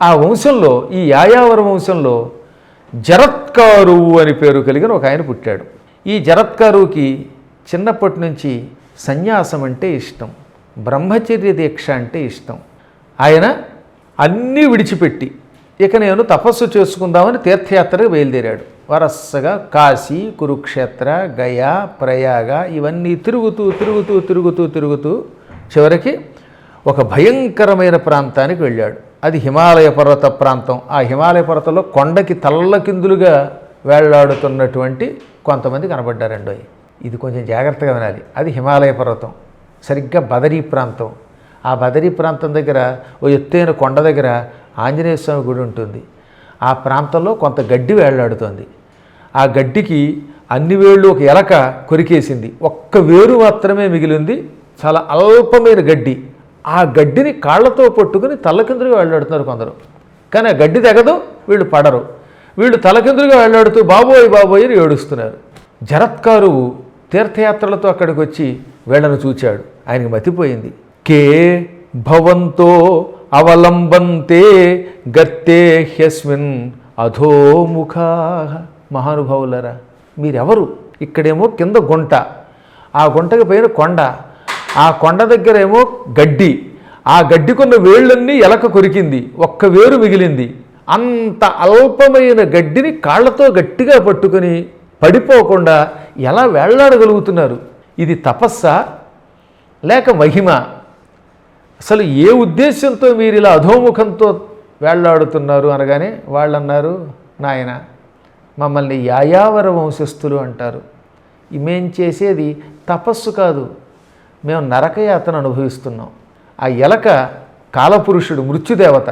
ఆ వంశంలో ఈ యాయావర వంశంలో జరత్కారువు అని పేరు కలిగిన ఒక ఆయన పుట్టాడు. ఈ జరత్కారువుకి చిన్నప్పటి నుంచి సన్యాసం అంటే ఇష్టం బ్రహ్మచర్య దీక్ష అంటే ఇష్టం. ఆయన అన్నీ విడిచిపెట్టి ఇక నేను తపస్సు చేసుకుందామని తీర్థయాత్రకు బయలుదేరాడు. వరసగా కాశీ కురుక్షేత్ర గయా ప్రయాగ ఇవన్నీ తిరుగుతూ తిరుగుతూ తిరుగుతూ తిరుగుతూ చివరికి ఒక భయంకరమైన ప్రాంతానికి వెళ్ళాడు. అది హిమాలయ పర్వత ప్రాంతం. ఆ హిమాలయ పర్వతంలో కొండకి తల్లకిందులుగా వేళ్ళాడుతున్నటువంటి కొంతమంది కనబడ్డారండి. ఇది కొంచెం జాగ్రత్తగా వినాలి. అది హిమాలయ పర్వతం. సరిగ్గా బదరీ ప్రాంతం. ఆ బదరీ ప్రాంతం దగ్గర ఓ ఎత్తైన కొండ దగ్గర ఆంజనేయ స్వామి గుడి ఉంటుంది. ఆ ప్రాంతంలో కొంత గడ్డి వేళ్ళాడుతోంది. ఆ గడ్డికి అన్ని వేళ్ళు ఒక ఎలక కొరికేసింది. ఒక్క వేరు మాత్రమే మిగిలింది. చాలా అల్పమైన గడ్డి. ఆ గడ్డిని కాళ్ళతో పట్టుకుని తల్లకిందులుగా వెళ్ళాడుతున్నారు కొందరు. కానీ ఆ గడ్డి తెగదు వీళ్ళు పడరు. వీళ్ళు తలకిందులుగా వెళ్ళాడుతూ బాబోయ్ బాబోయ్ అని ఏడుస్తున్నారు. జరత్కారు తీర్థయాత్రలతో అక్కడికి వచ్చి వీళ్ళను చూచాడు. ఆయనకి మతిపోయింది. కే భవంతో అవలంబంతే గత్తే హ్యస్మిన్ అధోముఖా. మహానుభావులరా మీరెవరు? ఇక్కడేమో కింద గుంట. ఆ గుంటకి పైన కొండ. ఆ కొండ దగ్గర ఏమో గడ్డి. ఆ గడ్డికున్న వేళ్ళన్నీ ఎలక కొరికింది. ఒక్క వేరు మిగిలింది. అంత అల్పమైన గడ్డిని కాళ్ళతో గట్టిగా పట్టుకొని పడిపోకుండా ఎలా వేళ్ళాడగలుగుతున్నారు ఇది తపస్స? లేక మహిమ? అసలు ఏ ఉద్దేశంతో మీరు ఇలా అధోముఖంతో వేళ్ళాడుతున్నారు అనగానే వాళ్ళు అన్నారు నాయన మమ్మల్ని యాయావర వంశస్థులు అంటారు. మేం చేసేది తపస్సు కాదు. మేము నరకయాతను అనుభవిస్తున్నాం. ఆ ఎలక కాలపురుషుడు మృత్యుదేవత.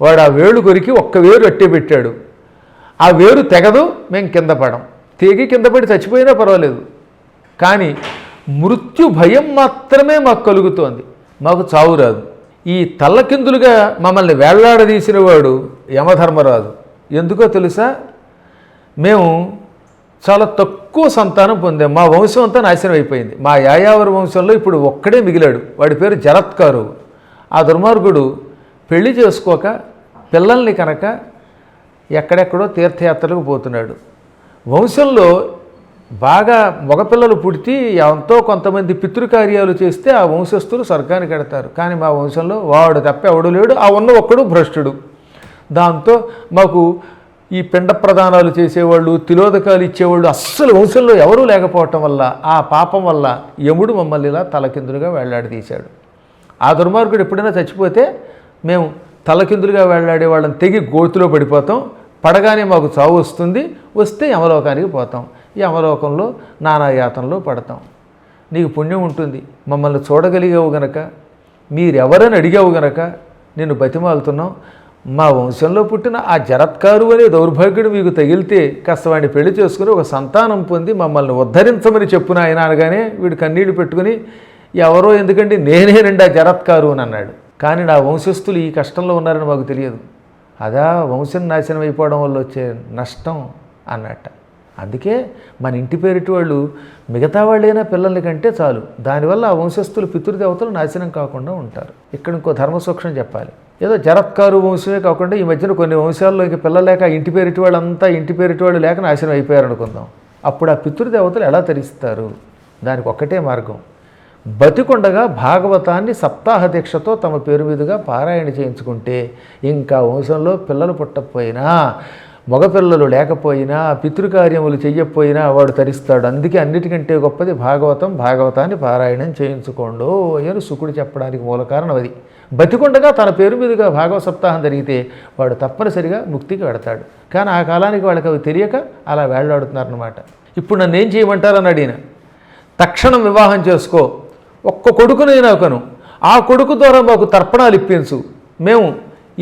వాడు ఆ వేలు కొరికి ఒక్క వేరు అట్టే పెట్టాడు. ఆ వేరు తెగదు మేము కింద పడం. తెగి కింద పడి చచ్చిపోయినా పర్వాలేదు. కానీ మృత్యు భయం మాత్రమే మాకు కలుగుతోంది. మాకు చావు రాదు. ఈ తల్లకిందులుగా మమ్మల్ని వేళ్ళాడదీసిన వాడు యమధర్మరాజు. ఎందుకో తెలుసా? మేము చాలా తక్కువ సంతానం పొందాం మా వంశం అంతా నాశనం అయిపోయింది. మా యాయావరి వంశంలో ఇప్పుడు ఒక్కడే మిగిలాడు. వాడి పేరు జరత్కారు ఆ దుర్మార్గుడు పెళ్ళి చేసుకోక పిల్లల్ని కనుక ఎక్కడెక్కడో తీర్థయాత్రలకు పోతున్నాడు. వంశంలో బాగా మగపిల్లలు పుడితే ఎంతో కొంతమంది పితృకార్యాలు చేస్తే ఆ వంశస్థులు స్వర్గానికి ఎడతారు కానీ మా వంశంలో వాడు తప్ప ఎవడు లేడు. ఆ ఉన్న ఒక్కడు భ్రష్టుడు. దాంతో మాకు ఈ పిండ ప్రదానాలు చేసేవాళ్ళు తిలోదకాలు ఇచ్చేవాళ్ళు అస్సలు వంశంలో ఎవరూ లేకపోవటం వల్ల ఆ పాపం వల్ల యముడు మమ్మల్ని ఇలా తలకిందులుగా వేళ్ళాడి ఆ దుర్మార్గుడు ఎప్పుడైనా చచ్చిపోతే మేము తలకిందులుగా వేళ్ళాడే వాళ్ళని తెగి గోతులో పడిపోతాం. పడగానే మాకు చావు వస్తుంది. వస్తే యమలోకానికి పోతాం. ఈ యమలోకంలో నానాయాతంలో పడతాం. నీకు పుణ్యం ఉంటుంది. మమ్మల్ని చూడగలిగావు గనక. మీరెవరని అడిగావు గనక. నేను బతిమాలుతున్నాం. మా వంశంలో పుట్టిన ఆ జరత్కారు అనే దౌర్భాగ్యుడు మీకు తగిలితే కాస్త వాడిని పెళ్ళి చేసుకుని ఒక సంతానం పొంది మమ్మల్ని ఉద్ధరించమని చెప్పున ఆయన అనగానే వీడు కన్నీళ్ళు పెట్టుకుని ఎవరో ఎందుకంటే నేనేనండి ఆ జరత్కారు అని అన్నాడు. కానీ నా వంశస్థులు ఈ కష్టంలో ఉన్నారని మాకు తెలియదు. అదా వంశం నాశనం అయిపోవడం వల్ల వచ్చే నష్టం అన్నట్ట. అందుకే మన ఇంటి పేరిటి వాళ్ళు మిగతా వాళ్ళైనా పిల్లల్ని కంటే చాలు. దానివల్ల ఆ వంశస్థులు పితృదేవతలు నాశనం కాకుండా ఉంటారు. ఇక్కడ ఇంకో ధర్మసూక్ష్మం చెప్పాలి. ఏదో జరత్కారు వంశమే కాకుండా ఈ మధ్యన కొన్ని వంశాల్లో ఇంక పిల్లలు లేక ఇంటి పేరిటి వాళ్ళంతా ఇంటి పేరిటి వాళ్ళు లేక నాశనం అయిపోయారు అనుకుందాం అప్పుడు ఆ పితృదేవతలు ఎలా తరిస్తారు దానికి ఒక్కటే మార్గం. బతికుండగా భాగవతాన్ని సప్తాహ దీక్షతో తమ పేరు మీదుగా పారాయణ చేయించుకుంటే ఇంకా వంశంలో పిల్లలు పుట్టకపోయినా మగపిల్లలు లేకపోయినా పితృకార్యములు చెయ్యకపోయినా వాడు తరిస్తాడు. అందుకే అన్నిటికంటే గొప్పది భాగవతం భాగవతాన్ని పారాయణం చేయించుకోండు అని శుకుడు చెప్పడానికి మూల కారణం అది. బతికుండగా తన పేరు మీదుగా భాగవత సప్తాహం జరిగితే వాడు తప్పనిసరిగా ముక్తికి వెడతాడు. కానీ ఆ కాలానికి వాళ్ళకి అవి తెలియక అలా వేళ్ళాడుతున్నారనమాట ఇప్పుడు నన్ను ఏం చేయమంటారని అడిగిన తక్షణం వివాహం చేసుకో. ఒక్క కొడుకునైనా ఒకను ఆ కొడుకు ద్వారా మాకు తర్పణాలు ఇప్పించు. మేము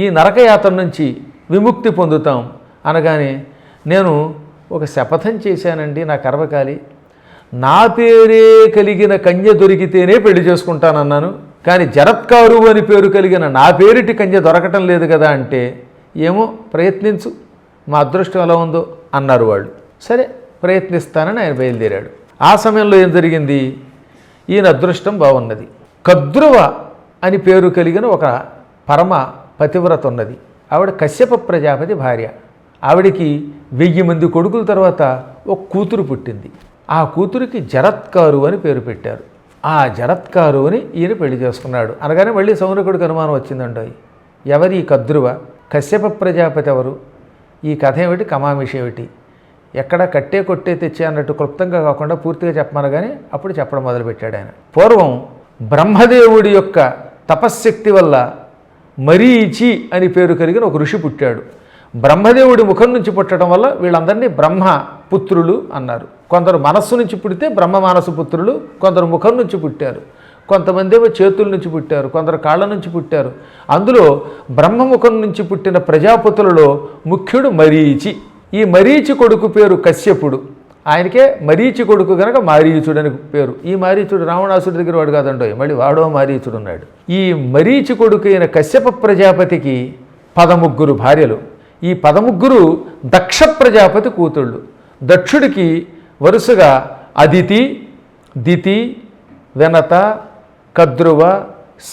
ఈ నరకయాత్ర నుంచి విముక్తి పొందుతాం. అనగానే నేను ఒక శపథం చేశానండి నా కర్మకాలి. నా పేరే కలిగిన కన్య దొరికితేనే పెళ్ళి చేసుకుంటానన్నాను. కానీ జరత్కారు అని పేరు కలిగిన నా పేరిటి కన్య దొరకటం లేదు కదా అంటే ఏమో ప్రయత్నించు. మా అదృష్టం ఎలా ఉందో అన్నారు వాళ్ళు. సరే ప్రయత్నిస్తానని ఆయన బయలుదేరాడు. ఆ సమయంలో ఏం జరిగింది? ఈయన అదృష్టం బాగున్నది. కద్రువ అని పేరు కలిగిన ఒక పరమ పతివ్రత ఉన్నది. ఆవిడ కశ్యప ప్రజాపతి భార్య. ఆవిడికి వెయ్యి మంది కొడుకుల తర్వాత ఒక కూతురు పుట్టింది. ఆ కూతురికి జరత్కారు అని పేరు పెట్టారు. ఆ జరత్కారు అని ఈయన పెళ్ళి చేసుకున్నాడు. అనగానే మళ్ళీ సౌనకుడికి అనుమానం వచ్చిందండి. ఎవరి ఈ కద్రువ? కశ్యప ప్రజాపతి ఎవరు? ఈ కథ ఏమిటి? కమామిషి ఏమిటి? ఎక్కడ కట్టే కొట్టే తెచ్చే అన్నట్టు క్లుప్తంగా కాకుండా పూర్తిగా చెప్పమని కానీ అప్పుడు చెప్పడం మొదలుపెట్టాడు ఆయన. పూర్వం బ్రహ్మదేవుడి యొక్క తపశ్శక్తి వల్ల మరీచి అని పేరు కలిగిన ఒక ఋషి పుట్టాడు. బ్రహ్మదేవుడి ముఖం నుంచి పుట్టడం వల్ల వీళ్ళందరినీ బ్రహ్మ పుత్రులు అన్నారు. కొందరు మనస్సు నుంచి పుడితే బ్రహ్మ మానసు పుత్రులు కొందరు ముఖం నుంచి పుట్టారు. కొంతమంది ఏమో చేతుల నుంచి పుట్టారు కొందరు కాళ్ళ నుంచి పుట్టారు. అందులో బ్రహ్మముఖం నుంచి పుట్టిన ప్రజాపతులలో ముఖ్యుడు మరీచి. ఈ మరీచి కొడుకు పేరు కశ్యపుడు. ఆయనకే మరీచి కొడుకు గనక మారీచుడు అని పేరు. ఈ మారీచుడు రావణాసుడి దగ్గర వాడు కాదండో మళ్ళీ వాడో మారీచుడు ఉన్నాడు. ఈ మరీచి కొడుకు అయిన కశ్యప ప్రజాపతికి పదముగ్గురు భార్యలు. ఈ పదముగ్గురు దక్ష ప్రజాపతి కూతుళ్ళు. దక్షుడికి వరుసగా అదితి దితి వెనత కద్రువ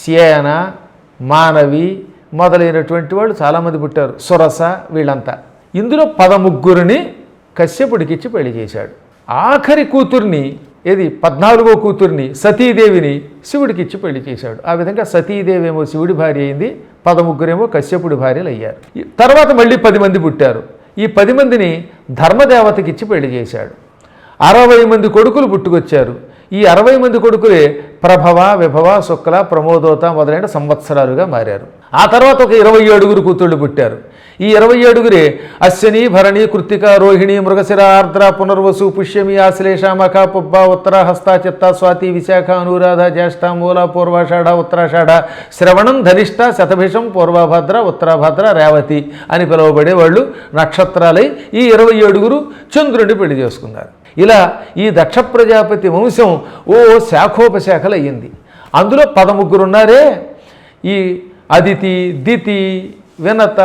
సేన మానవి మొదలైనటువంటి వాళ్ళు చాలామంది పుట్టారు. సురస వీళ్ళంతా. ఇందులో పదముగ్గురిని కశ్యపుడికిచ్చి పెళ్ళి చేశాడు. ఆఖరి కూతుర్ని ఏది? పద్నాలుగో కూతుర్ని సతీదేవిని శివుడికిచ్చి పెళ్ళి చేశాడు. ఆ విధంగా సతీదేవి ఏమో శివుడి భార్య అయింది. పదముగ్గురేమో కశ్యపుడి భార్యలు అయ్యారు ఈ తర్వాత మళ్ళీ పది మంది పుట్టారు. ఈ పది మందిని ధర్మదేవతకిచ్చి పెళ్ళి చేశాడు. అరవై మంది కొడుకులు పుట్టుకొచ్చారు. ఈ అరవై మంది కొడుకులే ప్రభవ విభవ శుక్ల ప్రమోదోత మొదలైన సంవత్సరాలుగా మారారు. ఆ తర్వాత ఒక ఇరవై ఏడుగురు కూతుళ్ళు పుట్టారు. ఈ ఇరవై ఏడుగురే అశ్వని భరణి కృత్తిక రోహిణి మృగశిర ఆర్ద్ర పునర్వసు పుష్యమి ఆశ్లేష మఖ పుబ్బ ఉత్తర హస్త చిత్త స్వాతి విశాఖ అనురాధ జ్యేష్ఠ మూల పూర్వాషాఢ ఉత్తరాషాఢ శ్రవణం ధనిష్ట శతభిషం పూర్వభద్ర ఉత్తరాభద్ర రేవతి అని పిలువబడే వాళ్ళు నక్షత్రాలై ఈ ఇరవై ఏడుగురు చంద్రుడిని పెళ్ళి చేసుకున్నారు. ఇలా ఈ దక్ష ప్రజాపతి వంశం ఓ శాఖోపశాఖలు అయ్యింది అందులో పదముగ్గురున్నారే. ఈ అదితి దితి వినత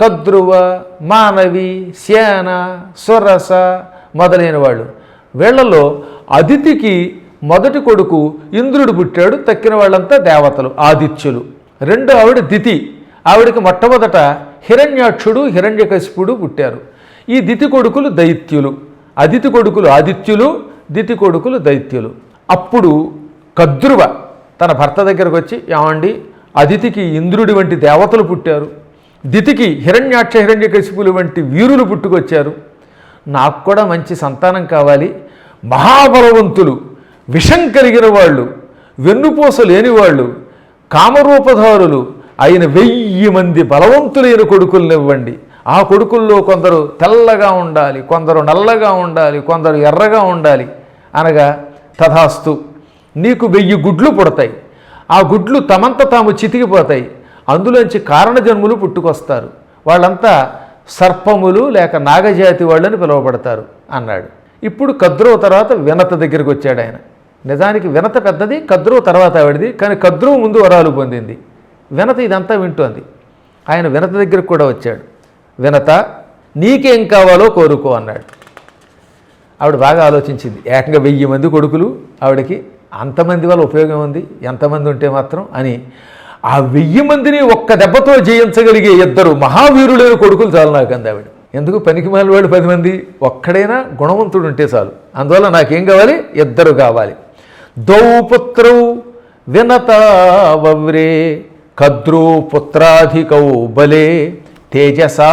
కద్రువ మానవి సేన సురస మొదలైన వాళ్ళు. వీళ్ళలో అదితికి మొదటి కొడుకు ఇంద్రుడు పుట్టాడు తక్కిన వాళ్ళంతా దేవతలు ఆదిత్యులు. రెండు ఆవిడ దితి. ఆవిడకి మొట్టమొదట హిరణ్యాక్షుడు హిరణ్యకశిపుడు పుట్టారు. ఈ దితి కొడుకులు దైత్యులు. అదితి కొడుకులు ఆదిత్యులు దితి కొడుకులు దైత్యులు. అప్పుడు కద్రువ తన భర్త దగ్గరకు వచ్చి ఏమండి అదితికి ఇంద్రుడి వంటి దేవతలు పుట్టారు. దితికి హిరణ్యాక్ష హిరణ్యకశిపులు వంటి వీరులు పుట్టుకొచ్చారు. నాకు కూడా మంచి సంతానం కావాలి. మహాబలవంతులు విషం కలిగిన వాళ్ళు వెన్నుపూస లేని వాళ్ళు కామరూపధారులు అయిన వెయ్యి మంది బలవంతులైన కొడుకులనివ్వండి ఆ కొడుకుల్లో కొందరు తెల్లగా ఉండాలి కొందరు నల్లగా ఉండాలి కొందరు ఎర్రగా ఉండాలి అనగా తథాస్తు నీకు వెయ్యి గుడ్లు పుడతాయి. ఆ గుడ్లు తమంత తాము చితికిపోతాయి. అందులోంచి కారణజన్ములు పుట్టుకొస్తారు. వాళ్ళంతా సర్పములు లేక నాగజాతి వాళ్ళని పిలువబడతారు అన్నాడు. ఇప్పుడు కద్రువ తర్వాత వినత దగ్గరికి వచ్చాడు ఆయన. నిజానికి వినత పెద్దది కద్రువు తర్వాత ఆవిడది కానీ కద్రువు ముందు వరాలు పొందింది. వినత ఇదంతా వింటోంది. ఆయన వినత దగ్గరికి కూడా వచ్చాడు. వినత నీకేం కావాలో కోరుకో అన్నాడు. ఆవిడ బాగా ఆలోచించింది. ఏకంగా వెయ్యి మంది కొడుకులు ఆవిడకి అంతమంది వల్ల ఉపయోగం ఉంది ఎంతమంది ఉంటే మాత్రం అని ఆ వెయ్యి మందిని ఒక్క దెబ్బతో జయించగలిగే ఇద్దరు మహావీరులైన కొడుకులు చాలు నాకు అందావిడ ఎందుకు పనికి వాడు పది మంది? ఒక్కడైనా గుణవంతుడు ఉంటే చాలు. అందువల్ల నాకేం కావాలి? ఇద్దరు కావాలి. దౌపుత్రౌ వినతావవ్రే కద్రూ పుత్రాధికౌ బలే తేజసా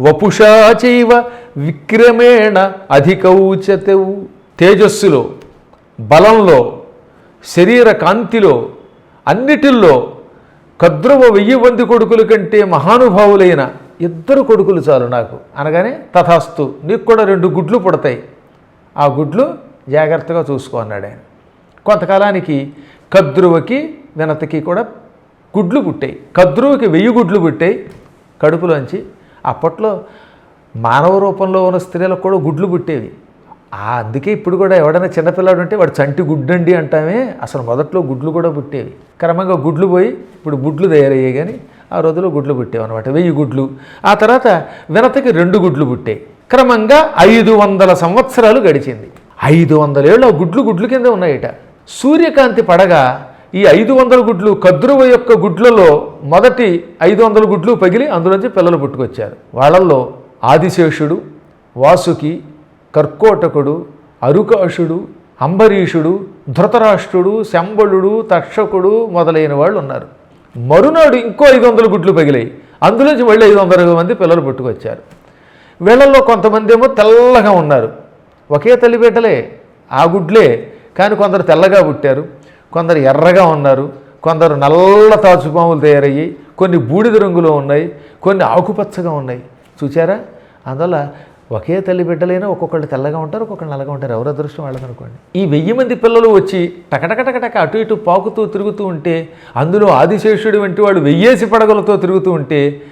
వపుషా చైవ విక్రమేణ అధికౌచతౌ తేజస్సులో బలంలో శరీర కాంతిలో అన్నిటిల్లో కద్రువ వెయ్యి మంది కొడుకుల కంటే మహానుభావులైన ఇద్దరు కొడుకులు చాలు నాకు. అనగానే తథాస్తు నీకు కూడా రెండు గుడ్లు పుడతాయి. ఆ గుడ్లు జాగ్రత్తగా చూసుకో అన్నాడు ఆయన. కొంతకాలానికి కద్రువకి వినతకి కూడా గుడ్లు పుట్టాయి. కద్రువకి వెయ్యి గుడ్లు పుట్టాయి. కడుపులోంచి అప్పట్లో మానవ రూపంలో ఉన్న స్త్రీలకు కూడా గుడ్లు పుట్టేవి. అందుకే ఇప్పుడు కూడా ఎవడైనా చిన్నపిల్లాడు ఉంటే వాడు చంటి గుడ్డండి అంటామే. అసలు మొదట్లో గుడ్లు కూడా పుట్టేవి. క్రమంగా గుడ్లు పోయి ఇప్పుడు గుడ్లు తయారయ్యాయి కానీ ఆ రోజులో గుడ్లు పుట్టేవి అనమాట వెయ్యి గుడ్లు. ఆ తర్వాత వినతకి రెండు గుడ్లు పుట్టాయి. క్రమంగా ఐదు వందల సంవత్సరాలు గడిచింది. ఐదు వందల ఏళ్ళు గుడ్లు గుడ్లు కింద ఉన్నాయట. సూర్యకాంతి పడగా ఈ ఐదు వందల గుడ్లు కద్రువ యొక్క గుడ్లలో మొదటి ఐదు వందల గుడ్లు పగిలి అందులోంచి పిల్లలు పుట్టుకొచ్చారు. వాళ్ళల్లో ఆదిశేషుడు వాసుకి కర్కోటకుడు అరుకాషుడు అంబరీషుడు ధృతరాష్ట్రుడు శంబళుడు తక్షకుడు మొదలైన వాళ్ళు ఉన్నారు. మరునాడు ఇంకో ఐదు వందల గుడ్లు పగిలాయి. అందులోంచి మళ్ళీ ఐదు వందల మంది పిల్లలు పుట్టుకొచ్చారు. వీళ్ళల్లో కొంతమంది ఏమో తెల్లగా ఉన్నారు. ఒకే తల్లిపేటలే ఆ గుడ్లే. కానీ కొందరు తెల్లగా పుట్టారు కొందరు ఎర్రగా ఉన్నారు కొందరు నల్ల తాచుపాములు తయారయ్యి కొన్ని బూడిద రంగులో ఉన్నాయి కొన్ని ఆకుపచ్చగా ఉన్నాయి. చూచారా? అందువల్ల ఒకే తల్లి బిడ్డలైనా ఒక్కొక్కళ్ళు తెల్లగా ఉంటారు ఒక్కొక్కళ్ళు నల్లగా ఉంటారు. ఎవరు అదృష్టం వాళ్ళదనుకోండి. ఈ వెయ్యి మంది పిల్లలు వచ్చి టకటకటకటక అటు ఇటు పాకుతూ తిరుగుతూ ఉంటే అందులో ఆదిశేషుడు వంటి వాడు వెయ్యేసి పడగలతో తిరుగుతూ ఉంటే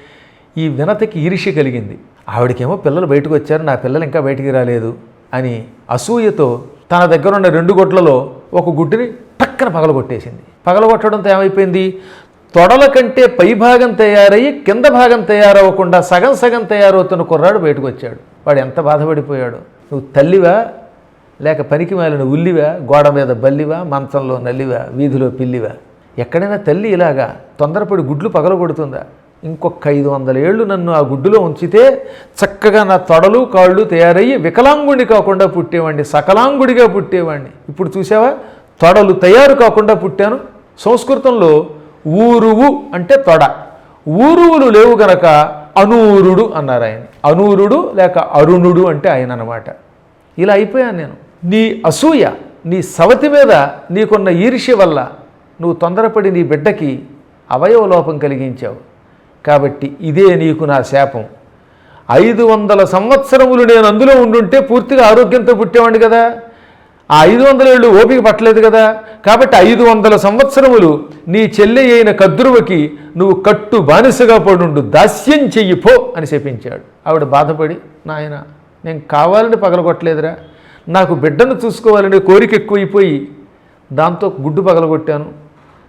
ఈ వినతకి ఈర్ష్య కలిగింది. ఆవిడకేమో పిల్లలు బయటకు వచ్చారు నా పిల్లలు ఇంకా బయటికి రాలేదు అని అసూయతో తన దగ్గరున్న రెండు గుడ్లలో ఒక గుడ్డుని టక్కన పగలగొట్టేసింది. పగలగొట్టడంతో ఏమైపోయింది? తొడల కంటే పై భాగం తయారయ్యి కింద భాగం తయారవ్వకుండా సగం సగం తయారవుతున్న కుర్రాడు బయటకు వచ్చాడు. వాడు ఎంత బాధపడిపోయాడు? నువ్వు తల్లివా? లేక పనికి మాలిన ఉల్లివా? గోడ మీద బల్లివా? మంచంలో నల్లివా? వీధిలో పిల్లివా? ఎక్కడైనా తల్లి ఇలాగా తొందరపడి గుడ్లు పగలగొడుతుందా? ఇంకొక ఐదు వందల ఏళ్ళు నన్ను ఆ గుడ్డులో ఉంచితే చక్కగా నా తొడలు కాళ్ళు తయారయ్యి వికలాంగుడి కాకుండా పుట్టేవాడిని సకలాంగుడిగా పుట్టేవాడిని ఇప్పుడు చూసావా తొడలు తయారు కాకుండా పుట్టాను. సంస్కృతంలో ఊరువు అంటే తొడ. ఊరువులు లేవు గనక అనూరుడు అన్నారు ఆయన. అనూరుడు లేక అరుణుడు అంటే ఆయన అన్నమాట. ఇలా అయిపోయాను నేను. నీ అసూయ నీ సవతి మీద నీకున్న ఈర్ష్య వల్ల నువ్వు తొందరపడి నీ బిడ్డకి అవయవ లోపం కలిగించావు. కాబట్టి ఇదే నీకు నా శాపం. ఐదు వందల సంవత్సరములు నేను అందులో ఉండుంటే పూర్తిగా ఆరోగ్యంతో పుట్టేవాడిని కదా. ఆ ఐదు వందల ఏళ్ళు ఓపిక పట్టలేదు కదా. కాబట్టి ఐదు వందల సంవత్సరములు నీ చెల్లె అయిన కద్రువకి నువ్వు కట్టు బానిసగా పడుండు దాస్యం చెయ్యి పో అని చెప్పించాడు ఆవిడ బాధపడి నాయన నేను కావాలని పగలగొట్టలేదురా. నాకు బిడ్డను చూసుకోవాలనే కోరిక ఎక్కువైపోయి దాంతో గుడ్డు పగలగొట్టాను.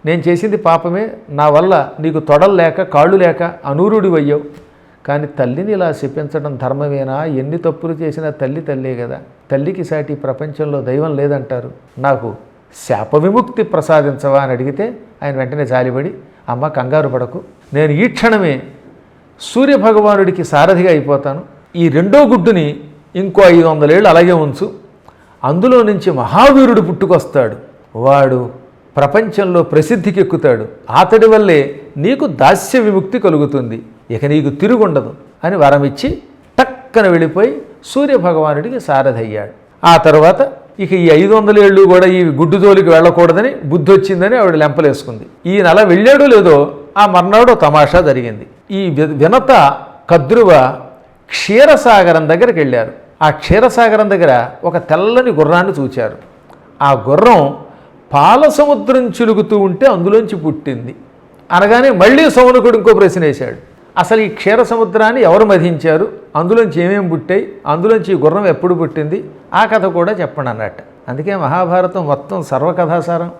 నేను చేసింది పాపమే. నా వల్ల నీకు తొడలు లేక కాళ్ళు లేక అనూరుడివయ్యావు. కానీ తల్లిని ఇలా శపించడం ధర్మమేనా? ఎన్ని తప్పులు చేసినా తల్లి తల్లే కదా. తల్లికి సాటి ప్రపంచంలో దైవం లేదంటారు. నాకు శాప విముక్తి ప్రసాదించవా అని అడిగితే ఆయన వెంటనే జాలిపడి అమ్మ కంగారు పడకు. నేను ఈ క్షణమే సూర్యభగవానుడికి సారథిగా అయిపోతాను. ఈ రెండో గుడ్డుని ఇంకో ఐదు వందలేళ్ళు అలాగే ఉంచు. అందులో నుంచి మహావీరుడు పుట్టుకొస్తాడు. వాడు ప్రపంచంలో ప్రసిద్ధికి ఎక్కుతాడు. అతడి వల్లే నీకు దాస్య విముక్తి కలుగుతుంది. ఇక నీకు తిరుగుండదు అని వరం ఇచ్చి టక్కన వెళ్ళిపోయి సూర్యభగవానుడికి సారథయ్యాడు. ఆ తర్వాత ఇక ఈ ఐదు వందల ఏళ్ళు కూడా ఈ గుడ్డు జోలికి వెళ్ళకూడదని బుద్ధి వచ్చిందని ఆవిడ లెంపలేసుకుంది. ఈయన అలా వెళ్ళాడో లేదో ఆ మర్నాడు తమాషా జరిగింది. ఈ వినత కద్రువ క్షీరసాగరం దగ్గరికి వెళ్ళారు. ఆ క్షీరసాగరం దగ్గర ఒక తెల్లని గుర్రాన్ని చూచారు. ఆ గుర్రం పాల సముద్రం చిలుగుతూ ఉంటే అందులోంచి పుట్టింది. అనగానే మళ్ళీ సౌనకుడు ఇంకో ప్రశ్న వేశాడు. అసలు ఈ క్షీర సముద్రాన్ని ఎవరు మధించారు? అందులోంచి ఏమేమి పుట్టాయి? అందులోంచి ఈ గుర్రం ఎప్పుడు పుట్టింది? ఆ కథ కూడా చెప్పండి అన్నట్టు అందుకే మహాభారతం మొత్తం సర్వకథాసారం.